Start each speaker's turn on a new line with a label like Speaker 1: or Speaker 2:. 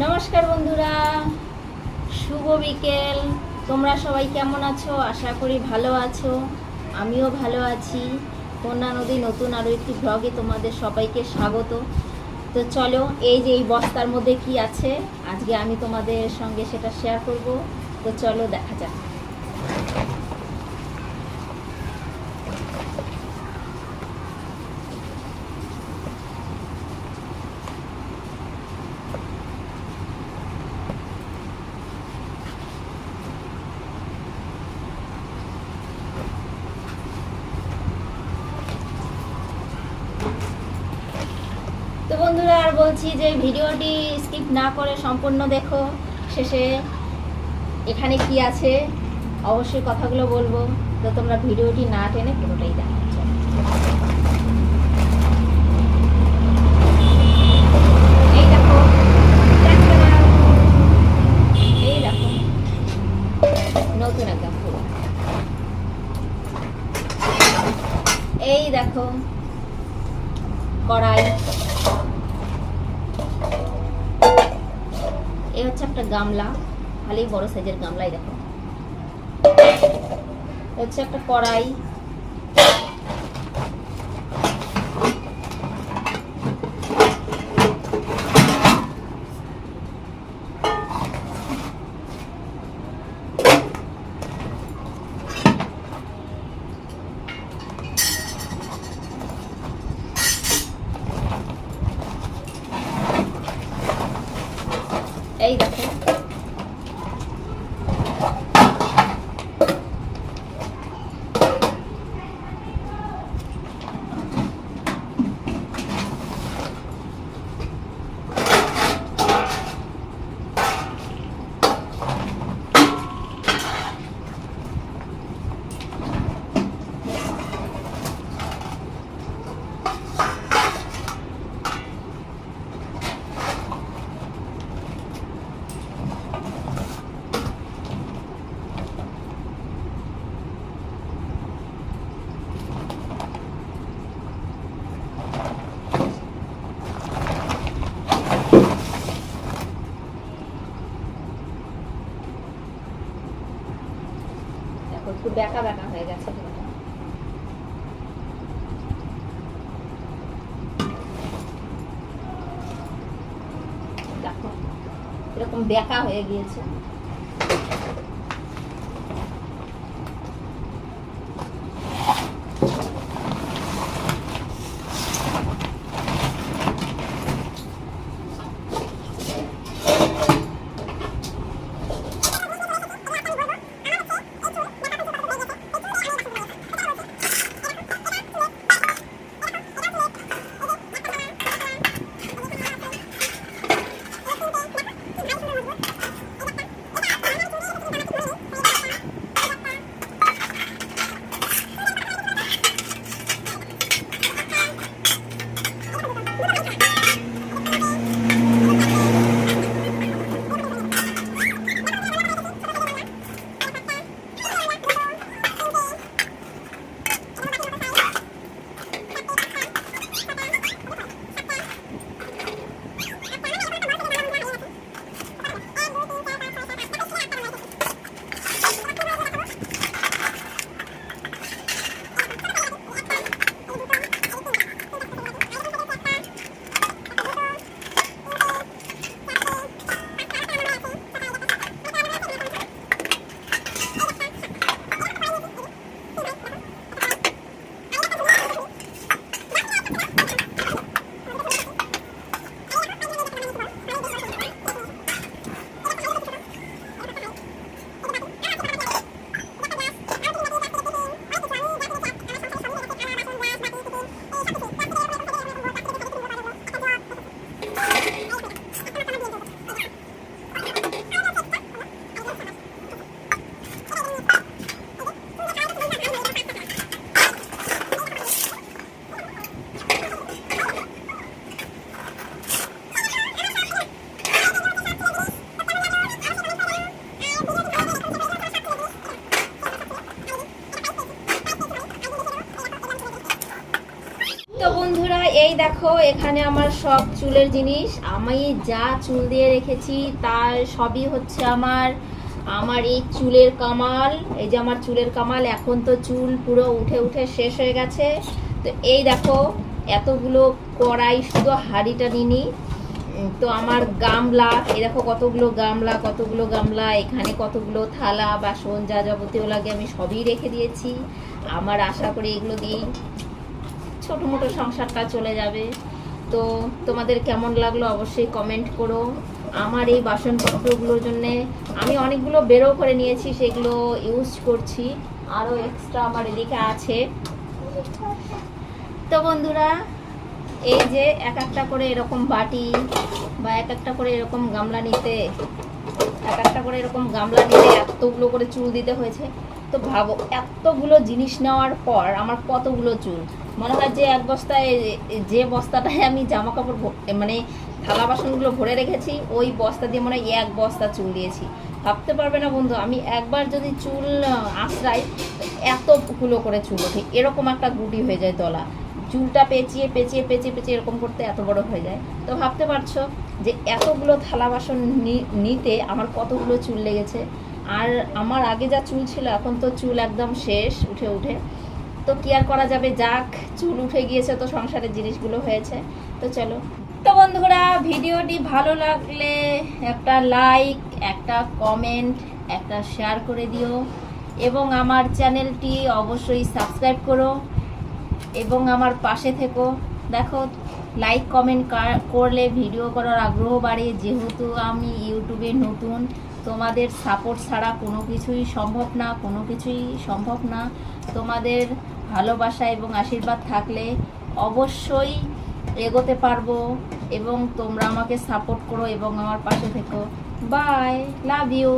Speaker 1: নমস্কার বন্ধুরা। শুভ বিকেল। তোমরা সবাই কেমন আছো? আশা করি ভালো আছো। আমিও ভালো আছি। কন্যা নদী নতুন আরও একটি ব্লগে তোমাদের সবাইকে স্বাগত। তো চলো, এই যে এই বস্তার মধ্যে কি আছে, আজকে আমি তোমাদের সঙ্গে সেটা শেয়ার করব। তো চলো দেখা যাক তো বন্ধুরা আর বলছি যে ভিডিওটি স্কিপ না করে সম্পূর্ণ দেখো। শেষে এখানে কি আছে? অবশ্যই কথাগুলো বলব। তো তোমরা ভিডিওটি না টেনে পুরোটাই দেখো এই দেখো, কড়াই। এই হচ্ছে একটা গামলা ভালোই বড় সাইজের গামলাই দেখো। হচ্ছে একটা কড়াই। এই দেখো দেখো একটু বেঁকা বেঁকা হয়ে গেছে। দেখো এরকম বেঁকা হয়ে গিয়েছে দেখো, এখানে আমার সব চুলের জিনিস। আমি যা চুল দিয়ে রেখেছি, তার সবই হচ্ছে আমার আমার এই চুলের কামাল। এই যে আমার চুলের কামাল, এখন তো চুল পুরো উঠে উঠে শেষ হয়ে গেছে। তো এই দেখো, এতগুলো কড়াই, শুধু হাঁড়িটা নিনি তো আমার গামলা, এই দেখো কতগুলো গামলা কতগুলো গামলা। এখানে কতগুলো থালা, বাসন, যা যাবতীয় লাগে আমি সবই রেখে দিয়েছি। আমার আশা করি এগুলো দিয়েই ছোটো মোটো সংসারটা চলে যাবে। তো তোমাদের কেমন লাগল অবশ্যই কমেন্ট করো। আমার এই বাসনপত্রগুলোর জন্যে আমি অনেকগুলো বেরো করে নিয়েছি, সেগুলো ইউজ করছি। আরও এক্সট্রা আমার এদিকে আছে। তো বন্ধুরা, এই যে এক একটা করে এরকম বাটি বা এক একটা করে এরকম গামলা নিতে, এক একটা করে এরকম গামলা নিতে এতগুলো করে চুল দিতে হয়েছে। তো ভাবো, এতগুলো জিনিস নেওয়ার পর আমার কতগুলো চুল? মনে হয় যে এক বস্তায় যে বস্তাটায় আমি জামা কাপড় মানে থালা বাসনগুলো ভরে রেখেছি, ওই বস্তা দিয়ে মনে হয় এক বস্তা চুল দিয়েছি। ভাবতে পারবে না বন্ধু, আমি একবার যদি চুল তো এতগুলো করে চুল ওঠে, এরকম একটা গুটি হয়ে যায় দলা চুলটা পেঁচিয়ে পেঁচিয়ে পেঁচিয়ে পেঁচিয়ে এরকম করতে এত বড় হয়ে যায়। তো ভাবতে পারছ যে এতগুলো থালা বাসন নিতে আমার কতগুলো চুল লেগেছে? আর আমার আগে যা চুল ছিল, এখন তো চুল একদম শেষ, উঠে উঠে। তো কি আর করা যাবে? যাক, চুল উঠে গিয়েছে তো সংসারের জিনিসগুলো হয়েছে। তো চলো। তো বন্ধুরা, ভিডিওটি ভালো লাগলে একটা লাইক একটা কমেন্ট একটা শেয়ার করে দিও। এবং আমার চ্যানেলটি অবশ্যই সাবস্ক্রাইব করো। এবং আমার পাশে থেকো। দেখো লাইক কমেন্ট করলে ভিডিও করার আগ্রহ বাড়ে। যেহেতু আমি ইউটিউবে নতুন তোমাদের সাপোর্ট ছাড়া কোনো কিছুই সম্ভব না, কোনো কিছুই সম্ভব না। তোমাদের ভালোবাসা এবং আশীর্বাদ থাকলে অবশ্যই এগোতে পারব এবং তোমরা আমাকে সাপোর্ট করো এবং আমার পাশে থেকো। By love you